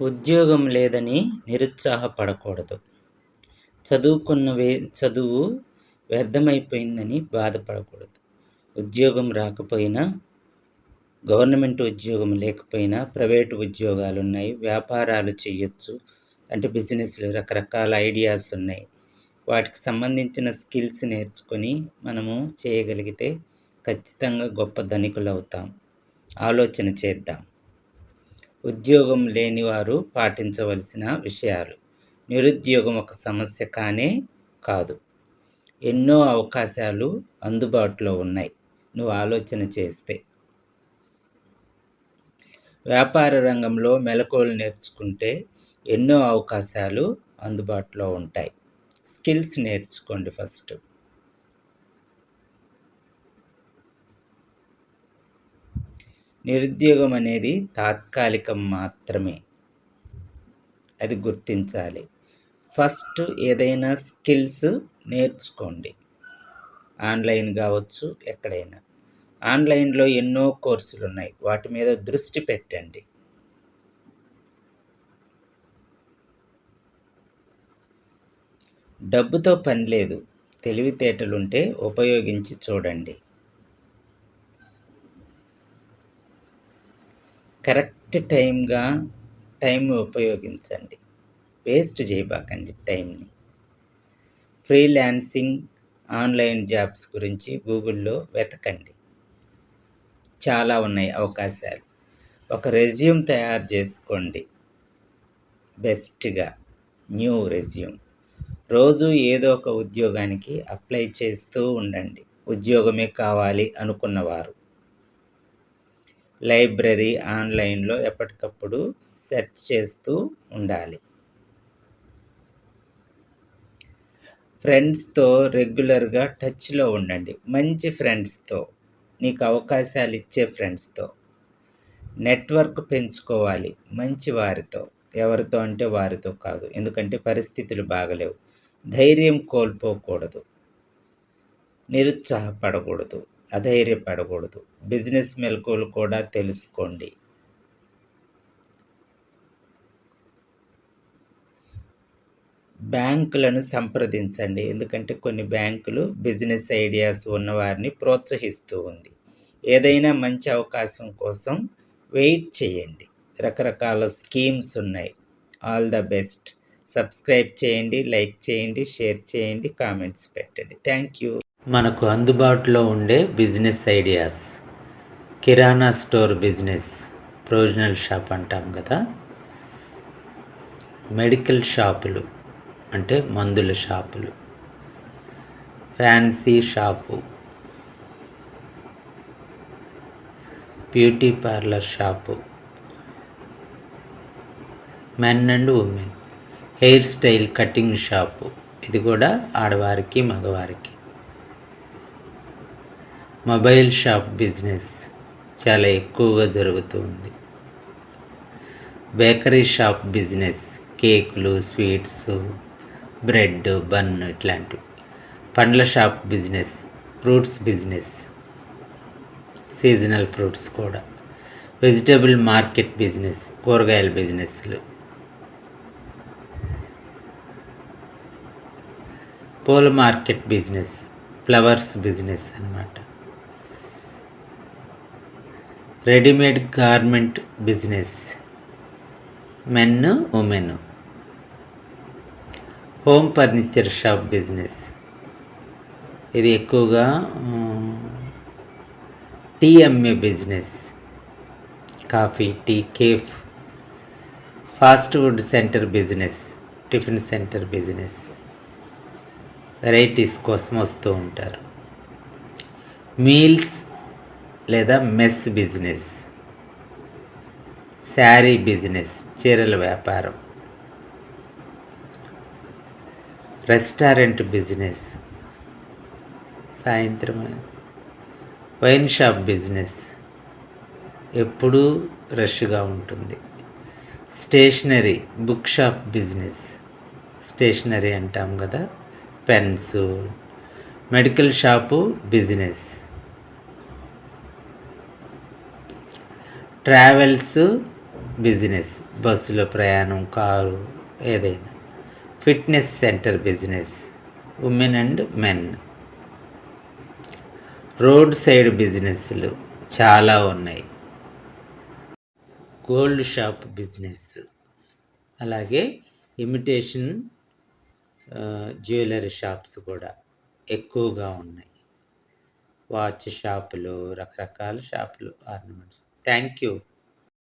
ఉద్యోగం లేదని నిరుత్సాహపడకూడదు. చదువుకున్న వే చదువు వ్యర్థమైపోయిందని బాధపడకూడదు. ఉద్యోగం రాకపోయినా గవర్నమెంట్ ఉద్యోగం లేకపోయినా ప్రైవేటు ఉద్యోగాలు ఉన్నాయి వ్యాపారాలు చేయొచ్చు అంటే బిజినెస్లు రకరకాల ఐడియాస్ ఉన్నాయి. వాటికి సంబంధించిన స్కిల్స్ నేర్చుకొని మనము చేయగలిగితే ఖచ్చితంగా గొప్ప ధనికులు అవుతాం ఆలోచన చేద్దాం. ఉద్యోగం లేనివారు పాటించవలసిన విషయాలు. నిరుద్యోగం ఒక సమస్య కానే కాదు. ఎన్నో అవకాశాలు అందుబాటులో ఉన్నాయి. నువ్వు ఆలోచన చేస్తే. వ్యాపార రంగంలో మెలకువలు నేర్చుకుంటే ఎన్నో అవకాశాలు అందుబాటులో ఉంటాయి. స్కిల్స్ నేర్చుకోండి ఫస్ట్. నిరుద్యోగం అనేది తాత్కాలికం మాత్రమే. అది గుర్తించాలి. ఫస్ట్ ఏదైనా స్కిల్స్ నేర్చుకోండి. ఆన్లైన్ కావచ్చు ఎక్కడైనా. ఆన్లైన్లో ఎన్నో కోర్సులు ఉన్నాయి వాటి మీద దృష్టి పెట్టండి. డబ్బుతో పని లేదు. తెలివితేటలుంటే ఉపయోగించి చూడండి. కరెక్ట్ టైంగా టైం ఉపయోగించండి. వేస్ట్ చేయబాకండి టైంని ఫ్రీలాన్సింగ్ ఆన్లైన్ జాబ్స్ గురించి గూగుల్లో వెతకండి. చాలా ఉన్నాయి అవకాశాలు. ఒక రెజ్యూమ్ తయారు చేసుకోండి. బెస్ట్గా. New resume. రోజు ఏదో ఒక ఉద్యోగానికి అప్లై చేస్తూ ఉండండి. ఉద్యోగమే కావాలి అనుకున్నవారు. లైబ్రరీ ఆన్లైన్లో ఎప్పటికప్పుడు సెర్చ్ చేస్తూ ఉండాలి. ఫ్రెండ్స్తో రెగ్యులర్గా టచ్లో ఉండండి. మంచి ఫ్రెండ్స్తో నీకు అవకాశాలు ఇచ్చే ఫ్రెండ్స్తో. నెట్వర్క్ పెంచుకోవాలి మంచి వారితో. ఎవరితో అంటే వారితో కాదు. ఎందుకంటే పరిస్థితులు బాగలేవు. ధైర్యం కోల్పోకూడదు. నిరుత్సాహపడకూడదు. అధైర్యపడకూడదు. బిజినెస్ మెలకువలు కూడా తెలుసుకోండి. బ్యాంకులను సంప్రదించండి. ఎందుకంటే కొన్ని బ్యాంకులు బిజినెస్ ఐడియాస్ ఉన్నవారిని ప్రోత్సహిస్తూ ఉంది. ఏదైనా మంచి అవకాశం కోసం వెయిట్ చేయండి. రకరకాల స్కీమ్స్ ఉన్నాయి. All the best. సబ్స్క్రైబ్ చేయండి లైక్ చేయండి షేర్ చేయండి కామెంట్స్ పెట్టండి. Thank you. మనకు అందుబాటులో ఉండే business ideas. Kirana store business provisional shop అంటాం కదా. మెడికల్ షాపులు అంటే మందుల షాపులు. Fancy shop. Beauty parlour shop. Men and women. Hair style cutting shop. ఇది కూడా ఆడవారికి మగవారికి. మొబైల్ షాప్ బిజినెస్ చాలా ఎక్కువగా జరుగుతుంది బేకరీ షాప్ బిజినెస్ కేకులు స్వీట్స్ బ్రెడ్ బన్ ఇట్లాంటివి. పండ్ల shop business fruits business seasonal fruits కూడా. వెజిటబుల్ మార్కెట్ బిజినెస్ కూరగాయల బిజినెస్లు. పూల మార్కెట్ బిజినెస్ ఫ్లవర్స్ బిజినెస్ అన్నమాట. Readymade garment business. Men women. Home furniture shop business. ఇది ఎక్కువగా tea business. Coffee tea cafe fast food centre business tiffin centre business. Varieties కోసం వస్తూ ఉంటారు. మీల్స్ లేదా మెస్ బిజినెస్ శారీ బిజినెస్ చీరల వ్యాపారం రెస్టారెంట్ బిజినెస్ సాయంత్రం వైన్ షాప్ బిజినెస్ ఎప్పుడూ రష్గా ఉంటుంది. Stationery book shop business stationery అంటాం కదా pens medical shop business. Travels business బస్సులో ప్రయాణం కారు ఏదైనా. Fitness centre business women and men. Road side బిజినెస్లు చాలా ఉన్నాయి. Gold shop business. అలాగే ఇమిటేషన్ జ్యువెలరీ షాప్స్ కూడా ఎక్కువగా ఉన్నాయి. వాచ్ షాపులు రకరకాల షాపులు ఆర్నమెంట్స్. Thank you